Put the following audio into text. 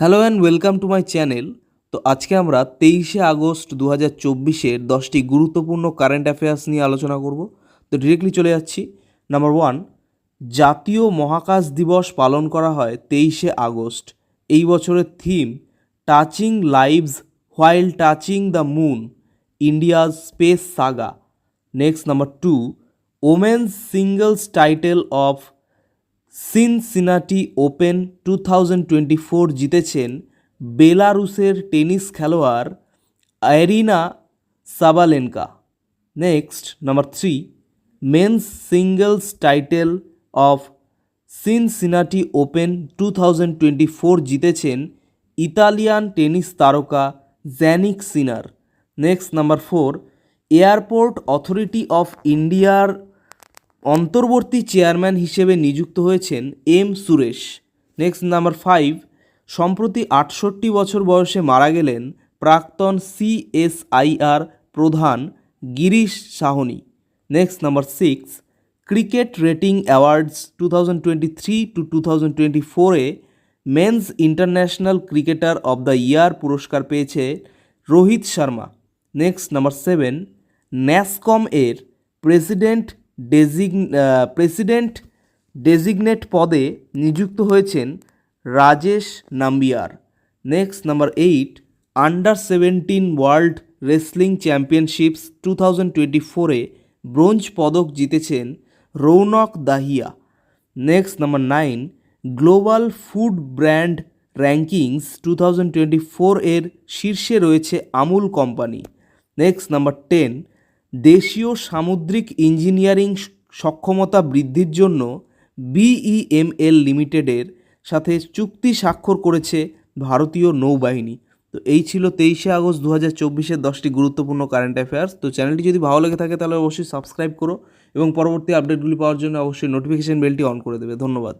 Hello and welcome to my channel. তো আজকে আমরা তেইশে আগস্ট দু হাজার চব্বিশের দশটি গুরুত্বপূর্ণ কারেন্ট অ্যাফেয়ার্স নিয়ে আলোচনা করব। তো ডিরেক্টলি চলে যাচ্ছি। নাম্বার ওয়ান জাতীয় মহাকাশ দিবস পালন করা হয় তেইশে আগস্ট। এই বছরের theme touching lives while touching the moon India's space saga next number two women's singles title of Cincinnati open two thousand twenty four জিতেছেন বেলারুসের টেনিস খেলোয়াড় Aryna Sabalenka. Next, number three, men's singles title of Cincinnati open two thousand twenty four জিতেছেন Italian tennis তারকা Jannik Sinner. Next, number four, airport authority of ইন্ডিয়ার অন্তর্বর্তী chairman হিসেবে নিযুক্ত হয়েছেন M Suresh. Next number five, সম্প্রতি আটষট্টি বছর বয়সে মারা গেলেন প্রাক্তন সিএসআইআর প্রধান Girish Sahni. Next number six, cricket rating awards two thousand twenty three two two thousand twenty ফোরে men's international cricketer of the year পুরস্কার পেয়েছে Rohit Sharma. Next number seven, NASSCOM এর প্রেসিডেন্ট ডেজিগ প্রেসিডেন্ট ডেজিগনেট পদে নিযুক্ত হয়েছেন Rajesh Nambiar. Next number eight under seventeen world wrestling championships two thousand twenty ফোরে bronze পদক জিতেছেন Raunak Dahiya. Next number nine global food brand rankings two thousand twenty four এর শীর্ষে রয়েছে Amul company. Next number ten দেশীয় সামুদ্রিক engineering সক্ষমতা বৃদ্ধির জন্য বিইএমএল লিমিটেডের সাথে চুক্তি স্বাক্ষর করেছে ভারতীয় নৌবাহিনী। তো এই ছিল তেইশে আগস্ট দু হাজার চব্বিশের দশটি গুরুত্বপূর্ণ কারেন্ট অ্যাফেয়ার্স তো চ্যানেলটি যদি ভালো লেগে থাকে তাহলে অবশ্যই সাবস্ক্রাইব করো এবং পরবর্তী আপডেটগুলি পাওয়ার জন্য অবশ্যই নোটিফিকেশান বেলটি অন করে দেবে। ধন্যবাদ।